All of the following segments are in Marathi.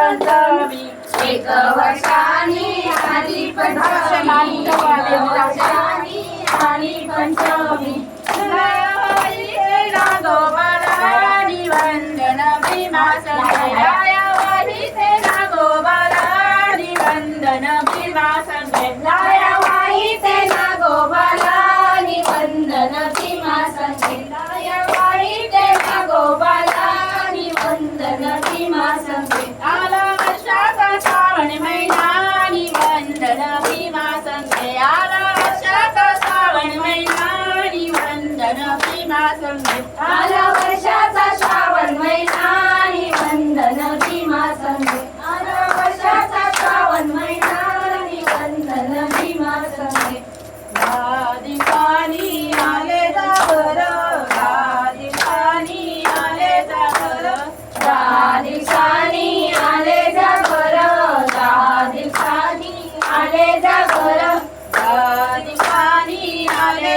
पंचमी एक वर्षाने आली पंचमी. वर्षाने आली पंचमी. नागोबाला वंदन भीमासना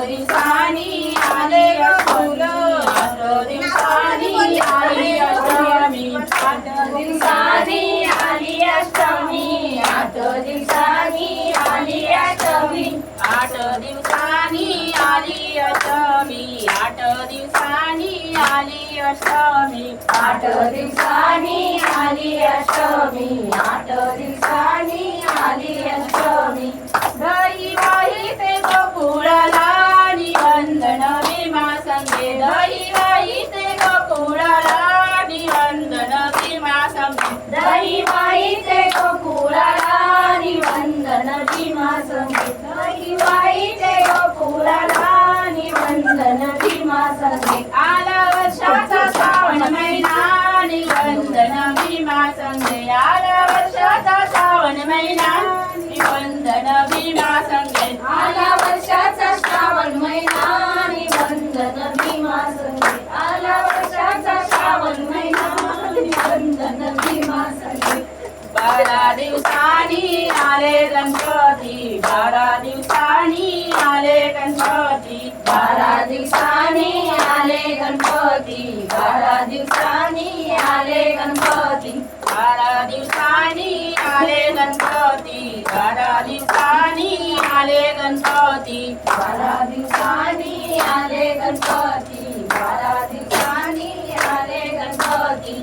दिवसानी आले फुल. आली अष्टमी. आठ दिवसानी आली अष्टमी. आठ दिवसानी आली अष्टमी. आठ दिवसानी आली अष्टमी. आठ दिवसानी आली अष्टमी. आठ दिवसानी आली अष्टमी. आठ दिवसानी आली अष्टमी. बारा दिवसांनी आले गणपती बारा दिवसांनी आले गणपती. बारा दिवसांनी आले गणपती बारा दिवसांनी आले गणपती. बारा दिवसांनी आले गणपती बारा दिवसांनी आले गणपती. बारा दिवसांनी आले गणपती बारा दिवसांनी आले गणपती.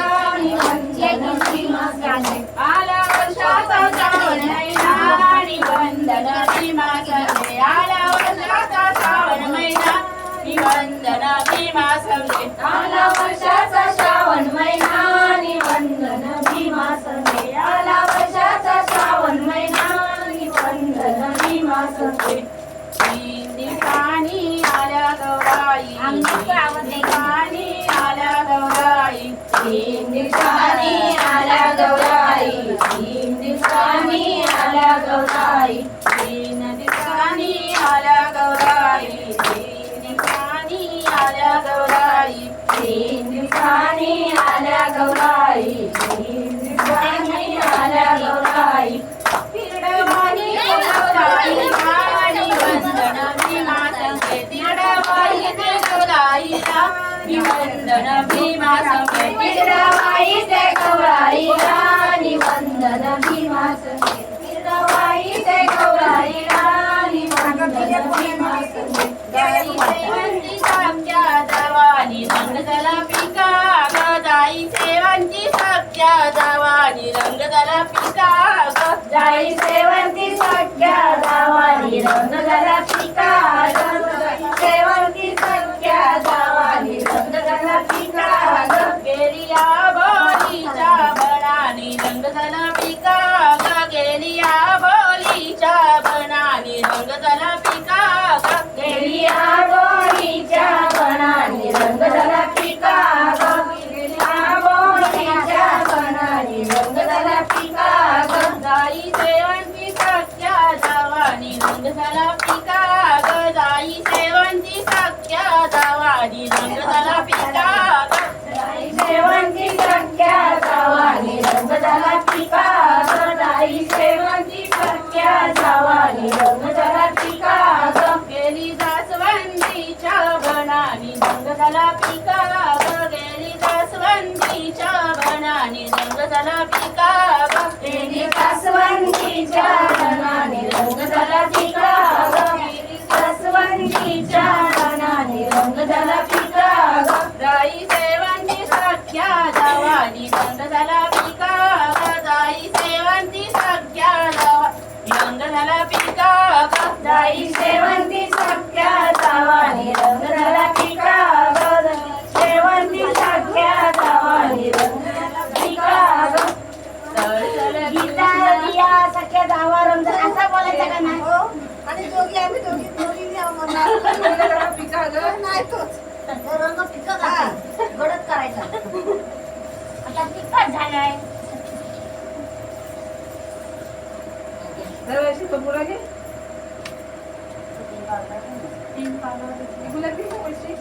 संगे निकाणी आल्या गवाई. सोडक्या जावानी रंग झाला पिका जाई शेवंती सोडक्या जावानी रंग झाला झाला पिका सेवांची साख्या जावानी रंग झाला पिका राई सेवांची साख्या जावानी रंग झाला पिका राई सेवांची साख्या जावानी रंग झाला पिका দাদা এসে তোমরা আগে। তিন পাউডার এগুলো কি করছিস